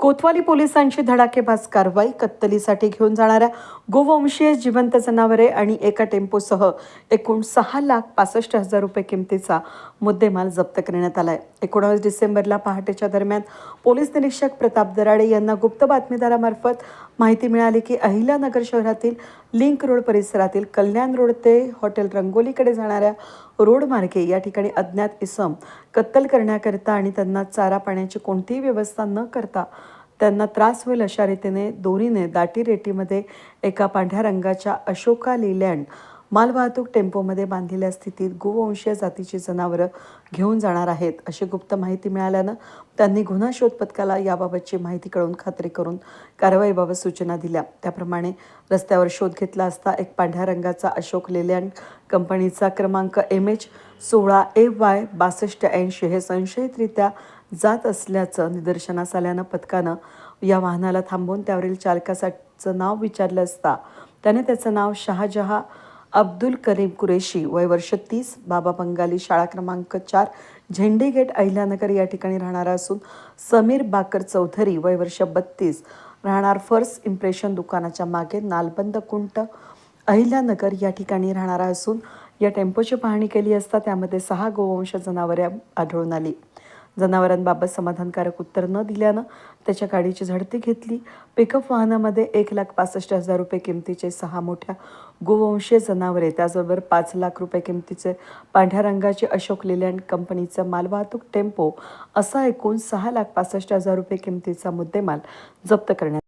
कोतवाली पोलिसांची धडाकेबाज कारवाई कत्तलीसाठी घेऊन जाणाऱ्या गोवंशीय जिवंत जनावरे आणि एका टेम्पोसह एकूण सहा लाख पासष्ट हजार रुपये किमतीचा मुद्देमाल जप्त करण्यात आलाय. एकोणावीस डिसेंबरला पहाटेच्या दरम्यान पोलीस निरीक्षक प्रताप दराडे यांना गुप्त बातमीदारामार्फत माहिती मिळाली की अहिल्यानगर शहरातील लिंक रोड परिसरातील कल्याण रोड ते हॉटेल रंगोलीकडे जाणाऱ्या रोड मार्गे या ठिकाणी अज्ञात इसम कत्तल करण्याकरिता आणि त्यांना चारा पाण्याची कोणतीही व्यवस्था न करता त्यांना त्रास होईल अशा रीतीने दोरीने दाटी रेटीमध्ये एका पांढऱ्या रंगाच्या अशोका लिलँड मालवाहतूक टेम्पोमध्ये बांधलेल्या स्थितीत गोवंशीय जातीची जनावरं घेऊन जाणार आहेत अशी गुप्त माहिती मिळाल्यानं त्यांनी गुन्हा शोध पथकाला याबाबतची माहिती कळून खात्री करून कारवाईबाबत सूचना दिल्या. त्याप्रमाणे रस्त्यावर शोध घेतला असता एक पांढऱ्या रंगाचा अशोक लेलँड कंपनीचा क्रमांक एम एच सोळा ए वाय बासष्ट ऐंशी हे संशयितरित्या जात असल्याचं निदर्शनास आल्यानं पथकानं या वाहनाला थांबवून त्यावरील चालकासाठीचं नाव विचारलं असता त्याने त्याचं नाव शहाजहा अब्दुल करीम कुरेशी वय वर्ष तीस बाबा बंगाली शाळा क्रमांक चार झेंडी गेट अहिल्यानगर या ठिकाणी राहणारा असून समीर बाकर चौधरी वय वर्ष बत्तीस राहणार फर्स्ट इम्प्रेशन दुकानाच्या मागे नालबंद कुंट अहिल्यानगर या ठिकाणी राहणारा असून या टेम्पोची पाहणी केली असता त्यामध्ये सहा गोवंश जनावरे आढळून आली. जनावरांबाबत समाधानकारक उत्तर न दिल्यानं त्याच्या गाडीची झडती घेतली. पिकअप वाहनामध्ये एक लाख पासष्ट हजार रुपये किमतीचे सहा मोठ्या गोवंशीय जनावरे त्याचबरोबर पाच लाख रुपये किमतीचे पांढऱ्या रंगाचे अशोक लेलँड कंपनीचा मालवाहतूक टेम्पो असा एकूण सहा लाख पासष्ट हजार रुपये किमतीचा मुद्देमाल जप्त करण्यात